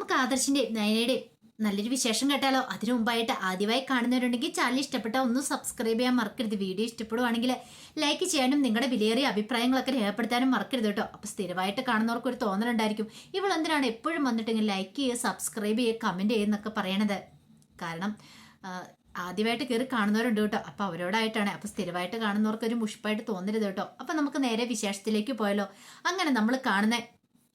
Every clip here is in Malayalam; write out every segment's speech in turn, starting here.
നമുക്ക് ആദർശിന്റെയും നയനയുടെയും നല്ലൊരു വിശേഷം കേട്ടാലോ? അതിനു മുമ്പായിട്ട് ആദ്യമായി കാണുന്നവരുണ്ടെങ്കിൽ ചാനൽ ഇഷ്ടപ്പെട്ട ഒന്ന് സബ്സ്ക്രൈബ് ചെയ്യാൻ മറക്കരുത്. വീഡിയോ ഇഷ്ടപ്പെടുവാണെങ്കിൽ ലൈക്ക് ചെയ്യാനും നിങ്ങളുടെ വിലയേറിയ അഭിപ്രായങ്ങളൊക്കെ രേഖപ്പെടുത്താനും മറക്കരുത് കേട്ടോ. അപ്പോൾ സ്ഥിരമായിട്ട് കാണുന്നവർക്ക് ഒരു തോന്നലുണ്ടായിരിക്കും. ഇവൾ എന്തിനാണ് എപ്പോഴും വന്നിട്ടെങ്കിൽ ലൈക്ക് ചെയ്യുക സബ്സ്ക്രൈബ് ചെയ്യുക കമന്റ് ചെയ്യുന്നൊക്കെ പറയണത്? കാരണം ആദ്യമായിട്ട് കയറി കാണുന്നവരുണ്ട് കേട്ടോ. അപ്പൊ അവരോടായിട്ടാണ്. അപ്പോൾ സ്ഥിരമായിട്ട് കാണുന്നവർക്ക് ഒരു മുഷിപ്പായിട്ട് തോന്നരുത് കേട്ടോ. അപ്പൊ നമുക്ക് നേരെ വിശേഷത്തിലേക്ക് പോയാലോ? അങ്ങനെ നമ്മൾ കാണുന്ന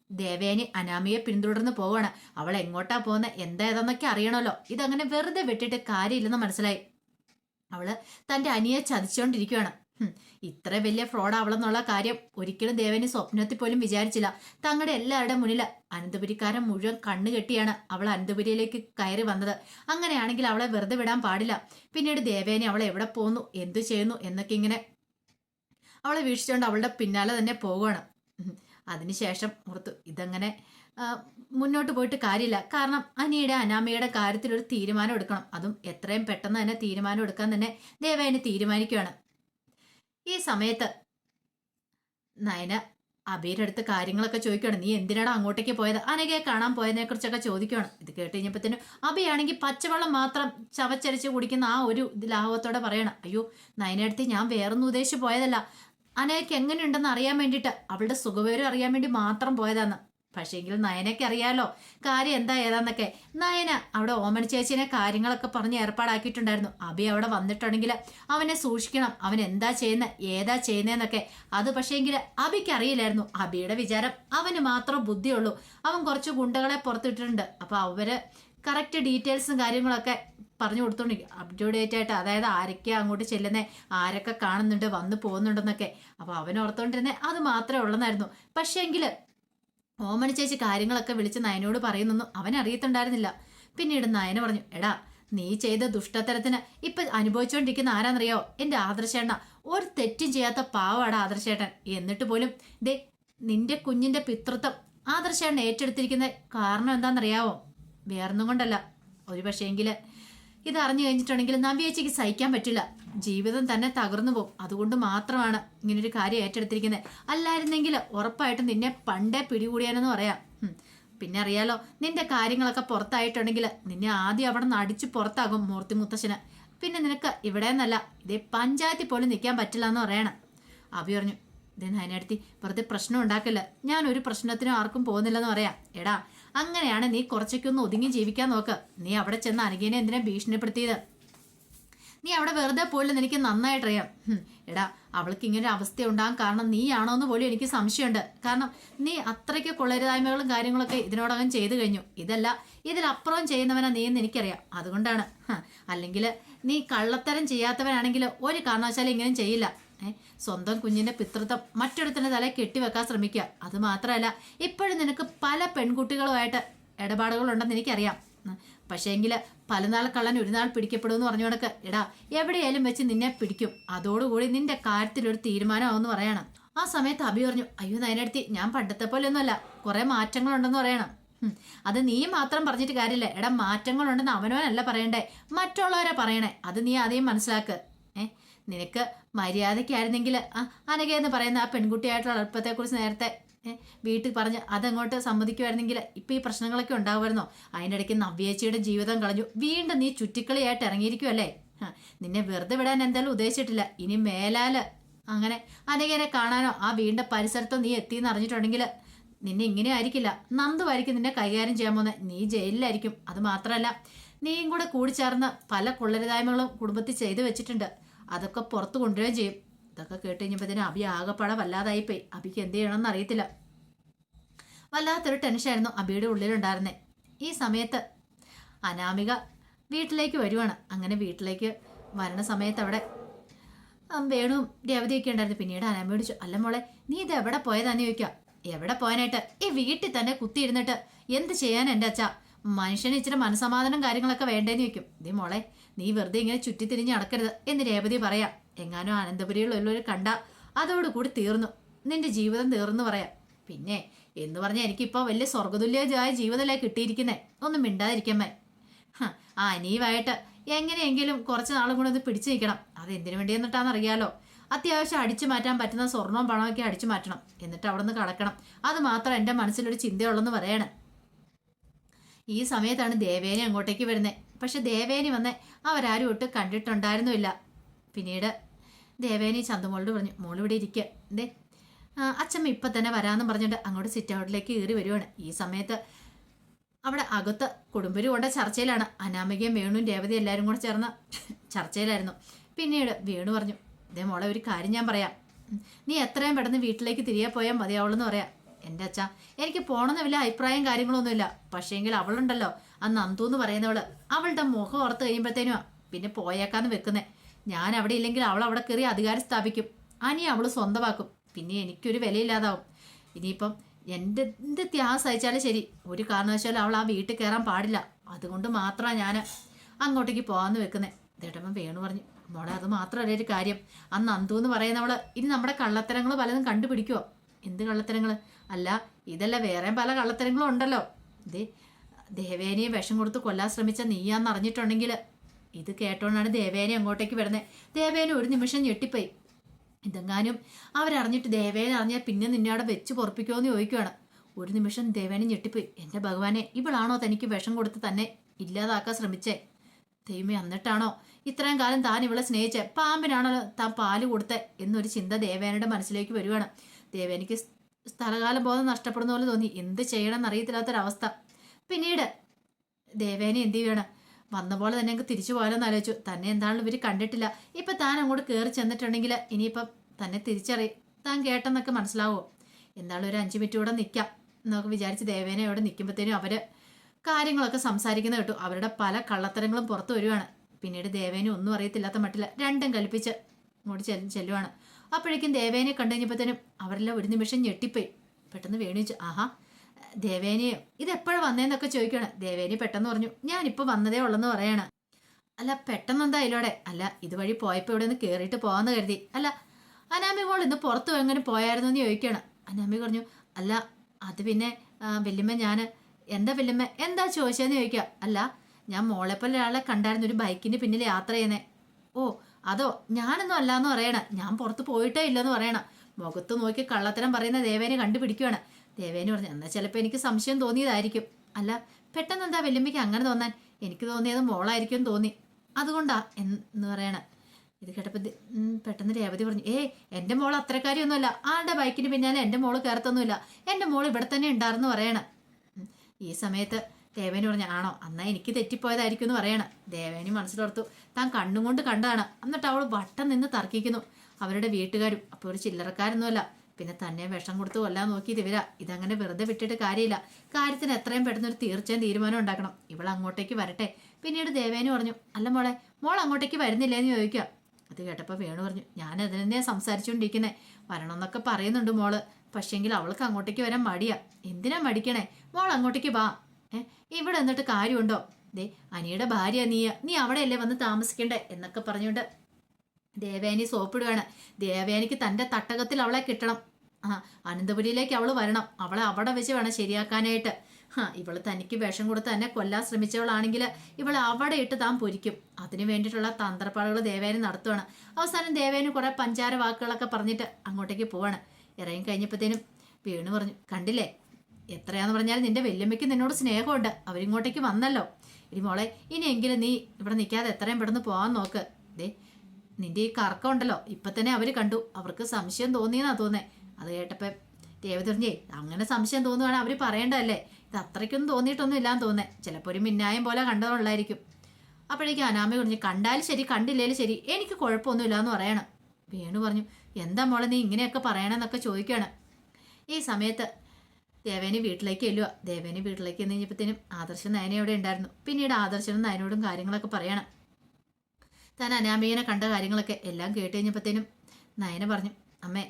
ദേവേനി അനാമിയെ പിന്തുടർന്ന് പോവാണ് അവൾ എങ്ങോട്ടാ പോകുന്ന? എന്താ ഏതെന്നൊക്കെ അറിയണമല്ലോ. ഇതങ്ങനെ വെറുതെ വിട്ടിട്ട് കാര്യമില്ലെന്ന് മനസ്സിലായി. അവൾ തന്റെ അനിയെ ചതിച്ചുകൊണ്ടിരിക്കുകയാണ് ഇത്ര വലിയ ഫ്രോഡ് അവളെന്നുള്ള കാര്യം ഒരിക്കലും ദേവേനി സ്വപ്നത്തിൽ പോലും വിചാരിച്ചില്ല. തങ്ങളുടെ എല്ലാവരുടെ മുന്നിൽ അനന്തപുരിക്കാരൻ മുഴുവൻ കണ്ണു കെട്ടിയാണ് അവൾ അനന്തപുരിയിലേക്ക് കയറി വന്നത്. അങ്ങനെയാണെങ്കിൽ അവളെ വെറുതെ വിടാൻ പാടില്ല. പിന്നീട് ദേവേനി അവളെ എവിടെ പോകുന്നു? എന്തു ചെയ്യുന്നു? എന്നൊക്കെ ഇങ്ങനെ അവളെ വീക്ഷിച്ചുകൊണ്ട് അവളുടെ പിന്നാലെ തന്നെ പോവുകയാണ്. അതിനുശേഷം ഓർത്തു ഇതങ്ങനെ മുന്നോട്ട് പോയിട്ട് കാര്യമില്ല. കാരണം അനിയുടെ അനാമയുടെ കാര്യത്തിൽ ഒരു തീരുമാനം എടുക്കണം. അതും എത്രയും പെട്ടെന്ന് തന്നെ തീരുമാനം എടുക്കാൻ തന്നെ ദേവയനെ തീരുമാനിക്കുകയാണ്. ഈ സമയത്ത് നയന അബീരടുത്ത് കാര്യങ്ങളൊക്കെ ചോദിക്കുകയാണ്. നീ എന്തിനാണ് അങ്ങോട്ടേക്ക് പോയത്? അനകയെ കാണാൻ പോയതിനെ കുറിച്ചൊക്കെ ചോദിക്കുകയാണ്. ഇത് കേട്ട് കഴിഞ്ഞപ്പോഴത്തേനും അബിയാണെങ്കിൽ പച്ചവെള്ളം മാത്രം ചവച്ചരച്ച് കുടിക്കുന്ന ആ ഒരു ലാഭത്തോടെ പറയണം. അയ്യോ നയനടുത്ത് ഞാൻ വേറൊന്നും ഉദ്ദേശിച്ച് പോയതല്ല. അനഘയ്ക്ക് എങ്ങനെയുണ്ടെന്ന് അറിയാൻ വേണ്ടിയിട്ട് അവളുടെ സുഖവിവരം അറിയാൻ വേണ്ടി മാത്രം പോയതാന്ന്. പക്ഷേങ്കിൽ നയനയ്ക്ക് അറിയാലോ കാര്യം എന്താ ഏതാന്നൊക്കെ. നയന അവിടെ ഓമന ചേച്ചിനെ കാര്യങ്ങളൊക്കെ പറഞ്ഞ് ഏർപ്പാടാക്കിയിട്ടുണ്ടായിരുന്നു. അബി അവിടെ വന്നിട്ടുണ്ടെങ്കിൽ അവനെ സൂക്ഷിക്കണം. അവൻ എന്താ ചെയ്യുന്നത് ഏതാ ചെയ്യുന്നതെന്നൊക്കെ അത് പക്ഷേങ്കിൽ അബിക്ക് അറിയില്ലായിരുന്നു. അബിയുടെ വിചാരം അവന് മാത്രം ബുദ്ധിയുള്ളൂ. അവൻ കുറച്ച് ഗുണ്ടകളെ പുറത്തിട്ടിട്ടുണ്ട്. അപ്പൊ അവർ കറക്റ്റ് ഡീറ്റെയിൽസും കാര്യങ്ങളൊക്കെ പറഞ്ഞു കൊടുത്തോണ്ടിരിക്കും അപ് ടു ഡേറ്റ് ആയിട്ട് അതായത് ആരൊക്കെ അങ്ങോട്ട് ചെല്ലുന്നത് ആരൊക്കെ കാണുന്നുണ്ട് വന്നു പോകുന്നുണ്ടെന്നൊക്കെ. അപ്പൊ അവൻ ഓർത്തോണ്ടിരുന്നത് അത് മാത്രമേ ഉള്ളെന്നായിരുന്നു. പക്ഷേങ്കിൽ ഓമന ചേച്ചി കാര്യങ്ങളൊക്കെ വിളിച്ച് നയനോട് പറയുന്നൊന്നും അവൻ അറിയത്തുണ്ടായിരുന്നില്ല. പിന്നീട് നയന പറഞ്ഞു എടാ നീ ചെയ്ത ദുഷ്ടത്തരത്തിന് ഇപ്പൊ അനുഭവിച്ചുകൊണ്ടിരിക്കുന്ന ആരാന്നറിയോ? എന്റെ ആദർശേണ്ണ ഒരു തെറ്റും ചെയ്യാത്ത പാവാടാ ആദർശേട്ടൻ. എന്നിട്ട് പോലും ദേ നിന്റെ കുഞ്ഞിന്റെ പിതൃത്വം ആദർശേണ്ണ ഏറ്റെടുത്തിരിക്കുന്ന കാരണം എന്താണെന്നറിയാവോ വേറൊന്നും കൊണ്ടല്ല. ഒരു പക്ഷേങ്കിൽ ഇത് അറിഞ്ഞു കഴിഞ്ഞിട്ടുണ്ടെങ്കിൽ നവ്യേച്ചിക്ക് സഹിക്കാൻ പറ്റില്ല. ജീവിതം തന്നെ തകർന്നു പോകും. അതുകൊണ്ട് മാത്രമാണ് ഇങ്ങനൊരു കാര്യം ഏറ്റെടുത്തിരിക്കുന്നത്. അല്ലായിരുന്നെങ്കിൽ ഉറപ്പായിട്ടും നിന്നെ പണ്ടേ പിടികൂടിയാനെന്ന് പറയാം. പിന്നെ അറിയാലോ നിന്റെ കാര്യങ്ങളൊക്കെ പുറത്തായിട്ടുണ്ടെങ്കിൽ നിന്നെ ആദ്യം അവിടെ നിന്ന് അടിച്ചു പുറത്താകും മൂർത്തി മുത്തശ്ശന്. പിന്നെ നിനക്ക് ഇവിടെ നിന്നല്ല ഇതേ പഞ്ചായത്തിൽ പോലും നിൽക്കാൻ പറ്റില്ല എന്ന് പറയണം. അഭി പറഞ്ഞു ഇതേ നയനടുത്തി വെറുതെ പ്രശ്നം ഉണ്ടാക്കില്ല? ഞാൻ ഒരു പ്രശ്നത്തിനും ആർക്കും പോകുന്നില്ലെന്ന് പറയാം. എടാ അങ്ങനെയാണ് നീ കുറച്ചൊക്കെ ഒന്ന് ഒതുങ്ങി ജീവിക്കാൻ നോക്ക്. നീ അവിടെ ചെന്ന് അനുകീനെ എന്തിനാ ഭീഷണിപ്പെടുത്തിയത്? നീ അവിടെ വെറുതെ പോയില്ലെന്ന് എനിക്ക് നന്നായിട്ട് അറിയാം എടാ അവൾക്ക് ഇങ്ങനെ ഒരു അവസ്ഥ ഉണ്ടാകാൻ കാരണം നീയാണോ എന്ന് പോലും എനിക്ക് സംശയമുണ്ട്. കാരണം നീ അത്രയ്ക്ക് കൊള്ളരുതായ്മകളും കാര്യങ്ങളൊക്കെ ഇതിനോടകം ചെയ്തു കഴിഞ്ഞു. ഇതല്ല ഇതിലപ്പുറം ചെയ്യുന്നവനാ നീ എന്ന് എനിക്കറിയാം. അതുകൊണ്ടാണ് അല്ലെങ്കിൽ നീ കള്ളത്തരം ചെയ്യാത്തവനാണെങ്കിൽ ഒരു കാരണവശാലും ഇങ്ങനെ ചെയ്യില്ല. സ്വന്തം കുഞ്ഞിന്റെ പിതൃത്വം മറ്റൊരുത്തിന്റെ തല കെട്ടിവെക്കാൻ ശ്രമിക്കുക. അത് മാത്രമല്ല ഇപ്പോഴും നിനക്ക് പല പെൺകുട്ടികളുമായിട്ട് ഇടപാടുകളുണ്ടെന്ന് എനിക്കറിയാം. പക്ഷേങ്കിൽ പലനാൾ കള്ളൻ ഒരു നാൾ പിടിക്കപ്പെടുമെന്ന് പറഞ്ഞു കണക്ക്. എടാ എവിടെയായാലും വെച്ച് നിന്നെ പിടിക്കും. അതോടുകൂടി നിന്റെ കാര്യത്തിൽ ഒരു തീരുമാനമാവെന്ന് പറയണം. ആ സമയത്ത് അഭി പറഞ്ഞു അയ്യോ നയനടുത്തി ഞാൻ പണ്ടത്തെ പോലെ ഒന്നുമല്ല കുറെ മാറ്റങ്ങളുണ്ടെന്ന് പറയണം. അത് നീ മാത്രം പറഞ്ഞിട്ട് കാര്യമില്ല. എടാ മാറ്റങ്ങളുണ്ടെന്ന് അവനവനല്ല പറയണ്ടേ. മറ്റുള്ളവരെ പറയണേ. അത് നീ ആദ്യം മനസ്സിലാക്ക്. ഏ നിനക്ക് മര്യാദയ്ക്കായിരുന്നെങ്കിൽ ആ അനഘ എന്ന് പറയുന്ന ആ പെൺകുട്ടിയായിട്ടുള്ള അടുപ്പത്തെക്കുറിച്ച് നേരത്തെ വീട്ടിൽ പറഞ്ഞ് അതങ്ങോട്ട് സമ്മതിക്കുമായിരുന്നെങ്കിൽ ഇപ്പം ഈ പ്രശ്നങ്ങളൊക്കെ ഉണ്ടാവുമായിരുന്നോ? അതിന്റെ ഇടയ്ക്ക് നവ്യേച്ചിയുടെ ജീവിതം കളഞ്ഞു. വീണ്ടും നീ ചുറ്റിക്കളിയായിട്ട് ഇറങ്ങിയിരിക്കുമല്ലേ നിന്നെ വെറുതെ വിടാൻ എന്തായാലും ഉദ്ദേശിച്ചിട്ടില്ല. ഇനി മേലാൽ അങ്ങനെ അനഘനെ കാണാനോ ആ വീണ്ട പരിസരത്തോ നീ എത്തിയെന്ന് അറിഞ്ഞിട്ടുണ്ടെങ്കിൽ നിന്നെ ഇങ്ങനെ ആയിരിക്കില്ല. നന്ദുവായിരിക്കും നിന്നെ കൈകാര്യം ചെയ്യാൻ പോകുന്നത്. നീ ജയിലിലായിരിക്കും. അത് മാത്രമല്ല നീയും കൂടെ കൂടിച്ചേർന്ന് പല കൊള്ളരുതായ്മകളും കുടുംബത്തിൽ ചെയ്തു വെച്ചിട്ടുണ്ട്. അതൊക്കെ പുറത്ത് കൊണ്ടുവരികയും ചെയ്യും. ഇതൊക്കെ കേട്ട് കഴിഞ്ഞപ്പോഴത്തേനും അബി ആകെപ്പാടെ വല്ലാതായിപ്പോയി അബിക്ക് എന്ത് ചെയ്യണമെന്ന് അറിയത്തില്ല. വല്ലാത്തൊരു ടെൻഷനായിരുന്നു അബിയുടെ ഉള്ളിലുണ്ടായിരുന്നേ. ഈ സമയത്ത് അനാമിക വീട്ടിലേക്ക് വരുവാണ്. അങ്ങനെ വീട്ടിലേക്ക് വരണ സമയത്ത് അവിടെ വേണു വേണുവും രേവതിയൊക്കെ ഉണ്ടായിരുന്നു. പിന്നീട് അനാമിയോട് അല്ല മോളെ നീ ഇത് എവിടെ പോയതാന്ന് ചോദിക്കുക എവിടെ പോകാനായിട്ട്? ഈ വീട്ടിൽ തന്നെ കുത്തിയിരുന്നിട്ട് എന്ത് ചെയ്യാൻ എന്റെ അച്ഛ? മനുഷ്യന് ഇച്ചിരി മനസമാധാനം കാര്യങ്ങളൊക്കെ വേണ്ടേന്ന് ചോദിക്കും. ഇതേ മോളെ നീ വെറുതെ ഇങ്ങനെ ചുറ്റിത്തിരിഞ്ഞ് നടക്കരുത് എന്ന് രേവതി പറയാം. എങ്ങാനും അനന്തപുരിയിലുള്ളവർ കണ്ട അതോടുകൂടി തീർന്നു. നിന്റെ ജീവിതം തീർന്നു പറയാം. പിന്നെ എന്ന് പറഞ്ഞാൽ എനിക്കിപ്പോൾ വലിയ സ്വർഗതുല്യമായ ജീവിതമല്ലേ കിട്ടിയിരിക്കുന്നേ. ഒന്നും മിണ്ടാതിരിക്കമ്മേ ആ അനീവായിട്ട് എങ്ങനെയെങ്കിലും കുറച്ച് നാളും കൂടെ ഒന്ന് പിടിച്ചു നിൽക്കണം. അത് എന്തിനു വേണ്ടി എന്നിട്ടാന്ന് അറിയാലോ അത്യാവശ്യം അടിച്ചു മാറ്റാൻ പറ്റുന്ന സ്വർണവും പണമൊക്കെ അടിച്ചു മാറ്റണം. എന്നിട്ട് അവിടെ നിന്ന് കളക്കണം അത് മാത്രം എന്റെ മനസ്സിലൊരു ചിന്തയുള്ളെന്ന് പറയണം. ഈ സമയത്താണ് ദേവേനി അങ്ങോട്ടേക്ക് വരുന്നത് പക്ഷെ ദേവേനി വന്ന്. അവരാരും ഒട്ട് കണ്ടിട്ടുണ്ടായിരുന്നില്ല പിന്നീട് ദേവേനി ചന്തുമോളോട് പറഞ്ഞു മോൾ ഇവിടെ ഇരിക്കുക എന്തേ അച്ഛമ്മ ഇപ്പം തന്നെ വരാമെന്ന് പറഞ്ഞിട്ട് അങ്ങോട്ട് സിറ്റ് ഔട്ടിലേക്ക് കയറി വരുവാണ്. ഈ സമയത്ത് അവിടെ അകത്ത് കുടുംബരും കൊണ്ട ചർച്ചയിലാണ്. അനാമികയും വേണുവും രേവതി എല്ലാവരും കൂടെ ചേർന്ന ചർച്ചയിലായിരുന്നു. പിന്നീട് വേണു പറഞ്ഞു ഇതേ മോളെ ഒരു കാര്യം ഞാൻ പറയാം. നീ എത്രയും പെട്ടെന്ന് വീട്ടിലേക്ക് തിരികെ പോയാൽ മതിയാവുള്ളൂ എന്ന് പറയാം. എന്റെ അച്ഛ എനിക്ക് പോണെന്ന് വലിയ അഭിപ്രായം കാര്യങ്ങളൊന്നുമില്ല. പക്ഷേങ്കിൽ അവളുണ്ടല്ലോ. ആ നന്ദു എന്ന് പറയുന്നവൾ. അവളുടെ മുഖം ഓർത്ത് കഴിയുമ്പോഴത്തേനും പിന്നെ പോയേക്കാന്ന് വെക്കുന്നേ. ഞാൻ അവിടെ ഇല്ലെങ്കിൽ അവൾ അവിടെ കയറി അധികാരം സ്ഥാപിക്കും. അനി അവൾ സ്വന്തമാക്കും. പിന്നെ എനിക്കൊരു വിലയില്ലാതാവും. ഇനിയിപ്പം എന്റെ എന്ത് ത്യാഗം സഹിച്ചാലും ശരി. ഒരു കാരണവശാലും അവൾ ആ വീട്ടിൽ കയറാൻ പാടില്ല. അതുകൊണ്ട് മാത്രമാണ് ഞാൻ അങ്ങോട്ടേക്ക് പോകാമെന്ന് വെക്കുന്നത് ദേട്ടമ്മ വേണു പറഞ്ഞു. മോളെ അത് മാത്രമല്ല ഒരു കാര്യം. ആ നന്ദു എന്ന് പറയുന്നവൾ ഇനി നമ്മുടെ കള്ളത്തരങ്ങൾ പലതും കണ്ടുപിടിക്കുമോ എന്ത് കള്ളത്തരങ്ങൾ അല്ല ഇതല്ല വേറെ പല കള്ളത്തരങ്ങളും ഉണ്ടല്ലോ. ദേ ദേവേനയെ വിഷം കൊടുത്ത് കൊല്ലാൻ ശ്രമിച്ച നീയാന്ന് അറിഞ്ഞിട്ടുണ്ടെങ്കിൽ ഇത് കേട്ടോണ്ടാണ് ദേവേനെ അങ്ങോട്ടേക്ക് വരുന്നത് ദേവേന ഒരു നിമിഷം ഞെട്ടിപ്പോയി. ഇതെങ്ങാനും അവരറിഞ്ഞിട്ട് ദേവേനെ അറിഞ്ഞാൽ പിന്നെ നിന്നെ അവിടെ വെച്ച് പൊറപ്പിക്കുമോ ചോദിക്കുകയാണ് ഒരു നിമിഷം ദേവേനെ ഞെട്ടിപ്പോയി. എന്റെ ഭഗവാനെ ഇവളാണോ തനിക്ക് വിഷം കൊടുത്ത് തന്നെ ഇല്ലാതാക്കാൻ ശ്രമിച്ചേ? ദൈവമേ എന്നിട്ടാണോ ഇത്രയും കാലം താൻ ഇവളെ സ്നേഹിച്ചേ? പാമ്പിനാണോ താൻ പാൽ കൊടുത്തേ എന്നൊരു ചിന്ത ദേവേനയുടെ മനസ്സിലേക്ക് വരുവാണ്. ദേവേനിക്ക് സ് സ്ഥലകാലം ബോധം നഷ്ടപ്പെടുന്ന പോലെ തോന്നി. എന്ത് ചെയ്യണം എന്നറിയത്തില്ലാത്തൊരവസ്ഥ പിന്നീട് ദേവേനെ എന്ത് ചെയ്യണം? വന്ന പോലെ തന്നെ ഞങ്ങൾക്ക് തിരിച്ചു പോയാലോന്ന് ആലോചിച്ചു. തന്നെ എന്താണെന്ന് ഇവർ കണ്ടിട്ടില്ല. ഇപ്പൊ താൻ അങ്ങോട്ട് കയറി ചെന്നിട്ടുണ്ടെങ്കിൽ ഇനിയിപ്പം തന്നെ തിരിച്ചറി താൻ കേട്ടെന്നൊക്കെ മനസ്സിലാവോ? എന്താണ് ഒരു അഞ്ച് മിനിറ്റ് ഇവിടെ നിൽക്കാം എന്നൊക്കെ വിചാരിച്ച് ദേവേനെ അവിടെ നിൽക്കുമ്പോഴത്തേനും അവർ കാര്യങ്ങളൊക്കെ സംസാരിക്കുന്ന കേട്ടു. അവരുടെ പല കള്ളത്തരങ്ങളും പുറത്തു വരുവാണ്. പിന്നീട് ദേവേനെ ഒന്നും അറിയത്തില്ലാത്ത മട്ടില്ല രണ്ടും കൽപ്പിച്ച് ഇങ്ങോട്ട് ചെല്ല് ചെല്ലുവാണ്. അപ്പോഴേക്കും ദേവേനെ കണ്ടു കഴിഞ്ഞപ്പോഴത്തേനും അവരെല്ലാം ഒരു നിമിഷം ഞെട്ടിപ്പോയി. പെട്ടെന്ന് വേണിച്ചു ആഹാ ദേവേനെയോ ഇത് എപ്പോഴാണ് വന്നേന്നൊക്കെ ചോദിക്കുകയാണ്. ദേവേനി പെട്ടെന്ന് പറഞ്ഞു ഞാനിപ്പോൾ വന്നതേ ഉള്ളെന്ന് പറയാണ്. അല്ല പെട്ടെന്ന് എന്താ അതിലൂടെ അല്ല ഇതുവഴി പോയപ്പോൾ ഇവിടെ നിന്ന് കയറിയിട്ട് പോകാമെന്ന് കരുതി. അല്ല അനാമി മോൾ ഇന്ന് പുറത്തു എങ്ങനെ പോയായിരുന്നു എന്ന് ചോദിക്കുകയാണ്. അനാമി പറഞ്ഞു അല്ല അത് പിന്നെ വല്യമ്മ ഞാൻ എന്താ വല്യമ്മ എന്താ ചോദിച്ചതെന്ന് ചോദിക്കുക. അല്ല ഞാൻ മോളെപ്പോലെ ഒരാളെ കണ്ടായിരുന്നു ഒരു ബൈക്കിന് പിന്നിൽ യാത്ര ചെയ്യുന്നത് ഓ അതോ ഞാനൊന്നും അല്ലാന്ന് പറയണ. ഞാൻ പുറത്ത് പോയിട്ടേ ഇല്ലെന്ന് പറയണ. മുഖത്ത് നോക്കി കള്ളത്തരം പറയുന്ന ദേവേനെ കണ്ടുപിടിക്കുകയാണ് ദേവേനെ പറഞ്ഞു എന്നാൽ ചിലപ്പോൾ എനിക്ക് സംശയം തോന്നിയതായിരിക്കും. അല്ല പെട്ടെന്ന് എന്താ വെല്ലുമ്പിക്ക് അങ്ങനെ തോന്നാൻ? എനിക്ക് തോന്നിയത് മോളായിരിക്കും തോന്നി. അതുകൊണ്ടാ എന്ന് പറയണ. ഇത് കേട്ടപ്പോൾ പെട്ടെന്ന് രേവതി പറഞ്ഞു ഏ എന്റെ മോൾ അത്രക്കാരിയൊന്നുമല്ല. ആളുടെ ബൈക്കിന് പിന്നാലെ എന്റെ മോൾ കയറത്തൊന്നുമില്ല. എന്റെ മോൾ ഇവിടെ തന്നെ ഉണ്ടായിരുന്നു പറയണം. ഈ സമയത്ത് ദേവേനി പറഞ്ഞു ആണോ? അന്നാ എനിക്ക് തെറ്റിപ്പോയതായിരിക്കും എന്ന് പറയണം. ദേവേനി മനസ്സിലോർത്തു താൻ കണ്ണും കൊണ്ട് കണ്ടതാണ് എന്നിട്ട് അവൾ വട്ടം നിന്ന് തർക്കിക്കുന്നു. അവരുടെ വീട്ടുകാരും അപ്പോൾ ഒരു ചില്ലറക്കാരൊന്നുമല്ല. പിന്നെ തന്നെ വിഷം കൊടുത്ത് കൊല്ലാൻ നോക്കി ഇവരാ. ഇതങ്ങനെ വെറുതെ വിട്ടിട്ട് കാര്യമില്ല. കാര്യത്തിന് എത്രയും പെട്ടെന്ന് ഒരു തീർച്ചയായും തീരുമാനം ഉണ്ടാക്കണം. ഇവൾ അങ്ങോട്ടേക്ക് വരട്ടെ. പിന്നീട് ദേവേനി പറഞ്ഞു അല്ല മോളെ മോൾ അങ്ങോട്ടേക്ക് വരുന്നില്ലേന്ന് ചോദിക്കുക അത് കേട്ടപ്പോൾ വേണു പറഞ്ഞു ഞാൻ അതിന് തന്നെ സംസാരിച്ചുകൊണ്ടിരിക്കുന്നേ വരണമെന്നൊക്കെ പറയുന്നുണ്ട് മോൾ. പക്ഷേങ്കിൽ അവൾക്ക് അങ്ങോട്ടേക്ക് വരാൻ മടിയാ. എന്തിനാ മടിക്കണേ? മോൾ അങ്ങോട്ടേക്ക് വാ. ഇവിടെ എന്നിട്ട് കാര്യമുണ്ടോ? ദേ അനിയുടെ ഭാര്യ നീയ നീ അവിടെയല്ലേ വന്ന് താമസിക്കണ്ടേ? എന്നൊക്കെ പറഞ്ഞുകൊണ്ട് ദേവേനി സോപ്പിടുകയാണ്. ദേവേനിക്ക് തന്റെ തട്ടകത്തിൽ അവളെ കിട്ടണം. ആ അനന്തപുരിയിലേക്ക് അവൾ വരണം. അവളെ അവിടെ വെച്ച് വേണം ശരിയാക്കാനായിട്ട്. ആ ഇവൾ തനിക്ക് വിഷം കൊടുത്ത് തന്നെ കൊല്ലാൻ ശ്രമിച്ചവളാണെങ്കിൽ ഇവൾ അവിടെ ഇട്ട് താൻ പൊരിക്കും. അതിനു വേണ്ടിയിട്ടുള്ള തന്ത്രപ്പാടുകൾ ദേവേനെ നടത്തുവാണ്. അവസാനം ദേവേന് കുറെ പഞ്ചാര വാക്കുകളൊക്കെ പറഞ്ഞിട്ട് അങ്ങോട്ടേക്ക് പോവാണ്. ഇറങ്ങി കഴിഞ്ഞപ്പോഴത്തേനും വീണ് പറഞ്ഞു കണ്ടില്ലേ? എത്രയാന്ന് പറഞ്ഞാൽ നിന്റെ വല്യമ്മയ്ക്ക് നിന്നോട് സ്നേഹമുണ്ട്. അവരിങ്ങോട്ടേക്ക് വന്നല്ലോ. ഇനി മോളെ ഇനിയെങ്കിലും നീ ഇവിടെ നിൽക്കാതെ എത്രയും പെട്ടെന്ന് പോകാൻ നോക്ക്. ദേ നിന്റെ ഈ കറക്കം ഉണ്ടല്ലോ. ഇപ്പൊ തന്നെ അവർ കണ്ടു. അവർക്ക് സംശയം തോന്നിയെന്നാ തോന്നേ. അത് കേട്ടപ്പോ ദേവതറിഞ്ഞേ അങ്ങനെ സംശയം തോന്നുവാണ് അവർ പറയേണ്ടതല്ലേ? ഇത് അത്രയ്ക്കൊന്നും തോന്നിയിട്ടൊന്നും ഇല്ലാന്ന് തോന്നേ. ചിലപ്പോ ഒരു മിന്നായം പോലെ കണ്ടതുള്ളായിരിക്കും. അപ്പോഴേക്കും അനാമ പറഞ്ഞു കണ്ടാലും ശരി കണ്ടില്ലേലും ശരി എനിക്ക് കുഴപ്പമൊന്നുമില്ല എന്ന് പറയണം. വേണു പറഞ്ഞു എന്താ മോളെ നീ ഇങ്ങനെയൊക്കെ പറയണമെന്നൊക്കെ ചോദിക്കുകയാണ് ഈ സമയത്ത് ദേവേനി വീട്ടിലേക്ക് ചെല്ലുക ദേവേനെ വീട്ടിലേക്ക് എന്ന് കഴിഞ്ഞപ്പോഴത്തേനും ആദർശം നയനയോടെ അവിടെ ഉണ്ടായിരുന്നു. പിന്നീട് ആദർശനും നയനോടും കാര്യങ്ങളൊക്കെ പറയണം. താൻ അനാമികനെ കണ്ട കാര്യങ്ങളൊക്കെ എല്ലാം കേട്ട് കഴിഞ്ഞപ്പോഴത്തേനും നയന പറഞ്ഞു അമ്മേ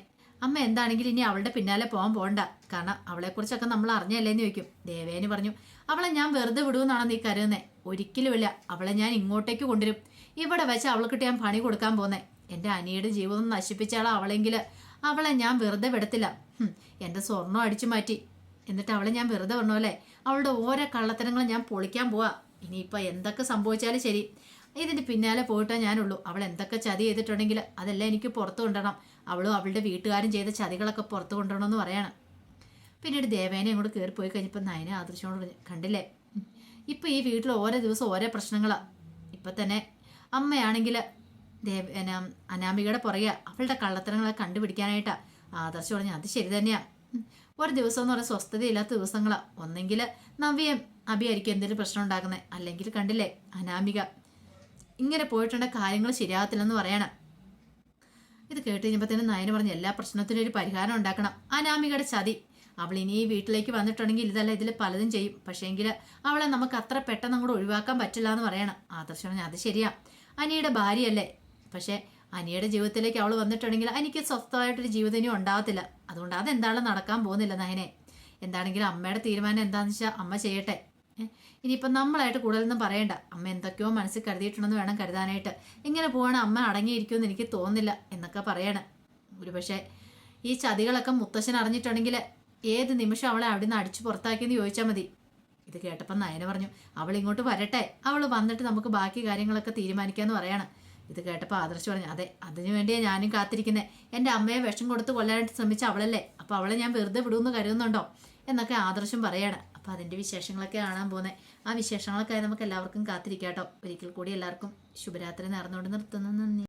അമ്മ എന്താണെങ്കിലും ഇനി അവളുടെ പിന്നാലെ പോകാൻ പോകണ്ട. കാരണം അവളെക്കുറിച്ചൊക്കെ നമ്മൾ അറിഞ്ഞല്ലേന്ന് ചോദിക്കും. ദേവേനി പറഞ്ഞു അവളെ ഞാൻ വെറുതെ വിടുമെന്നാണോ നീ കരുതുന്നേ? ഒരിക്കലുമില്ല അവളെ ഞാൻ ഇങ്ങോട്ടേക്ക് കൊണ്ടുവരും. ഇവിടെ വെച്ച് അവൾക്കിട്ട് ഞാൻ പണി കൊടുക്കാൻ പോകുന്നേ എന്റെ അനിയുടെ ജീവിതം നശിപ്പിച്ചാളാ അവളെങ്കിൽ അവളെ ഞാൻ വെറുതെ വിടത്തില്ല. എന്റെ സ്വർണം അടിച്ചു മാറ്റി. എന്നിട്ട് അവളെ ഞാൻ വെറുതെ പറഞ്ഞോലെ അവളുടെ ഓരോ കള്ളത്തരങ്ങളും ഞാൻ പൊളിക്കാൻ പോവാ. ഇനിയിപ്പോൾ എന്തൊക്കെ സംഭവിച്ചാലും ശരി. ഇതിന്റെ പിന്നാലെ പോയിട്ടേ ഞാനുള്ളൂ. അവൾ എന്തൊക്കെ ചതി ചെയ്തിട്ടുണ്ടെങ്കിൽ അതെല്ലാം എനിക്ക് പുറത്തു കൊണ്ടുവരണം. അവളും അവളുടെ വീട്ടുകാരും ചെയ്ത ചതികളൊക്കെ പുറത്തു കൊണ്ടുവരണം എന്ന് പറയണം. പിന്നീട് ദേവേനെ അങ്ങോട്ട് കയറി പോയി കഴിഞ്ഞപ്പോൾ നയനെ ആദർശോട് പറഞ്ഞു കണ്ടില്ലേ? ഇപ്പം ഈ വീട്ടിൽ ഓരോ ദിവസം ഓരോ പ്രശ്നങ്ങളാണ് ഇപ്പം തന്നെ അമ്മയാണെങ്കിൽ ദേവ അനാമികയുടെ പുറകെ അവളുടെ കള്ളത്തരങ്ങളെ കണ്ടുപിടിക്കാനായിട്ടാണ് ആദർശ് പറഞ്ഞു അത് ശരി തന്നെയാ. ഉം. ഒരു ദിവസം എന്ന് പറഞ്ഞാൽ സ്വസ്ഥതയില്ലാത്ത ദിവസങ്ങളാണ് ഒന്നെങ്കിൽ നവ്യം അഭിയായിരിക്കും എന്തെങ്കിലും പ്രശ്നം ഉണ്ടാക്കുന്നത് അല്ലെങ്കിൽ കണ്ടില്ലേ അനാമിക. ഇങ്ങനെ പോയിട്ടുണ്ട കാര്യങ്ങൾ ശരിയാകത്തില്ലെന്ന് പറയണം. ഇത് കേട്ട് കഴിഞ്ഞപ്പോൾ തന്നെ നയന പറഞ്ഞ് എല്ലാ പ്രശ്നത്തിനും ഒരു പരിഹാരം ഉണ്ടാക്കണം. അനാമികയുടെ ചതി. അവൾ ഇനി ഈ വീട്ടിലേക്ക് വന്നിട്ടുണ്ടെങ്കിൽ ഇതല്ല ഇതിൽ പലതും ചെയ്യും. പക്ഷേങ്കിൽ അവളെ നമുക്ക് അത്ര പെട്ടെന്ന് അങ്ങോട്ട് ഒഴിവാക്കാൻ പറ്റില്ല എന്ന് പറയണം. ആദർശം പറഞ്ഞാൽ അത് ശരിയാ. അനിയുടെ ഭാര്യയല്ലേ. പക്ഷേ അനിയുടെ ജീവിതത്തിലേക്ക് അവൾ വന്നിട്ടുണ്ടെങ്കിൽ എനിക്ക് സ്വസ്ഥമായിട്ടൊരു ജീവിതം ഇനി ഉണ്ടാകത്തില്ല. അതുകൊണ്ട് അതെന്താണ് നടക്കാൻ പോകുന്നില്ല നയനെ എന്താണെങ്കിലും അമ്മയുടെ തീരുമാനം എന്താണെന്ന് വെച്ചാൽ അമ്മ ചെയ്യട്ടെ. ഇനിയിപ്പം നമ്മളായിട്ട് കൂടുതലൊന്നും പറയണ്ട. അമ്മ എന്തൊക്കെയോ മനസ്സിൽ കരുതിയിട്ടുണ്ടെന്ന് വേണം കരുതാനായിട്ട്. ഇങ്ങനെ പോവാണ് അമ്മ അടങ്ങിയിരിക്കുമെന്ന് എനിക്ക് തോന്നുന്നില്ല എന്നൊക്കെ പറയണം. ഒരു പക്ഷേ ഈ ചതികളൊക്കെ മുത്തശ്ശൻ അറിഞ്ഞിട്ടുണ്ടെങ്കിൽ ഏത് നിമിഷം അവളെ അവിടെ നിന്ന് അടിച്ചു പുറത്താക്കിയെന്ന് ചോദിച്ചാൽ മതി. ഇത് കേട്ടപ്പോൾ നയന പറഞ്ഞു അവൾ ഇങ്ങോട്ട് വരട്ടെ. അവൾ വന്നിട്ട് നമുക്ക് ബാക്കി കാര്യങ്ങളൊക്കെ തീരുമാനിക്കാമെന്ന് പറയാണ്. ഇത് കേട്ടപ്പോൾ ആദർശ് പറഞ്ഞു അതെ അതിനു വേണ്ടിയാണ് ഞാനും കാത്തിരിക്കുന്നത് എന്റെ അമ്മയെ വിഷം കൊടുത്ത് കൊല്ലാനായിട്ട് ശ്രമിച്ച അവളല്ലേ? അപ്പോൾ അവളെ ഞാൻ വെറുതെ വിടുമെന്ന് കരുതുന്നുണ്ടോ? എന്നൊക്കെ ആദർശം പറയാണ്. അപ്പോൾ അതിന്റെ വിശേഷങ്ങളൊക്കെ കാണാൻ പോകുന്നത് ആ വിശേഷങ്ങളൊക്കെ നമുക്ക് എല്ലാവർക്കും കാത്തിരിക്കാം കേട്ടോ. ഒരിക്കൽ കൂടി എല്ലാവർക്കും ശുഭരാത്രി നേർന്നുകൊണ്ട് നിർത്തുന്നു. നന്ദി.